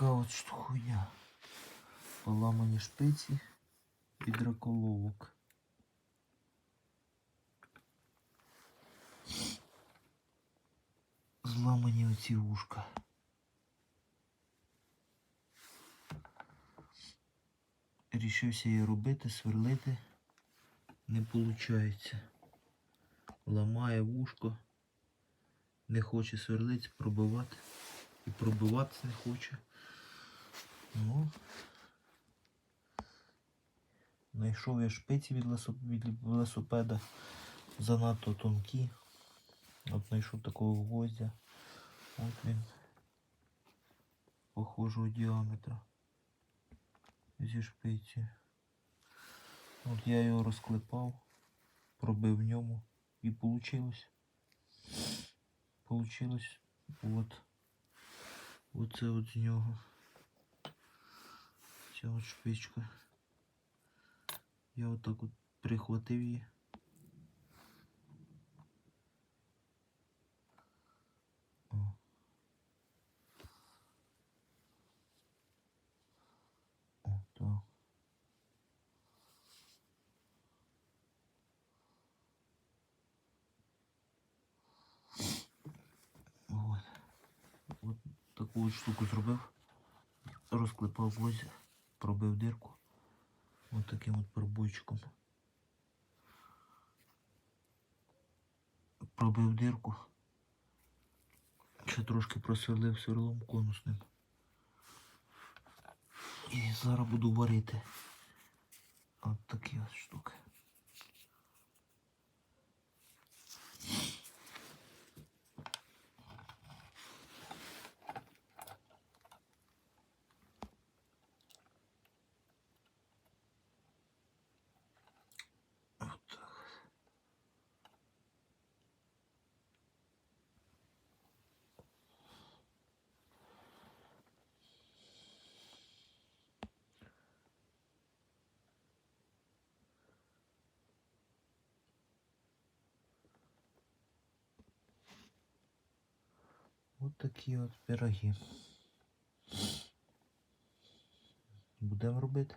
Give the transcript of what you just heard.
така от штука. Поламані шпиці від раколовок. Зламані оці вушка. Рішився я робити, сверлити. Не виходить. Ламає вушко. Не хоче сверлити, пробивати. І пробиватися не хоче. Ну. Знайшов я шпиці від, велосипеда. Занадто тонкі. От знайшов такого гвоздя. От він. Похожого діаметра. Зі шпиці. От я його розклепав, пробив в ньому і получилось. Получилось от. Оце от з нього. Ця от шпичка. Я отак от прихватив її. О. О, так. От. От штуку зробив. Розклепав гвоздь, пробив дирку. Ось таким от пробойчиком. Пробив дирку. Ще трошки просверлив сверлом конусним. І зараз буду варити. От такі от штуки. От так. От такі от пироги. Будемо робити.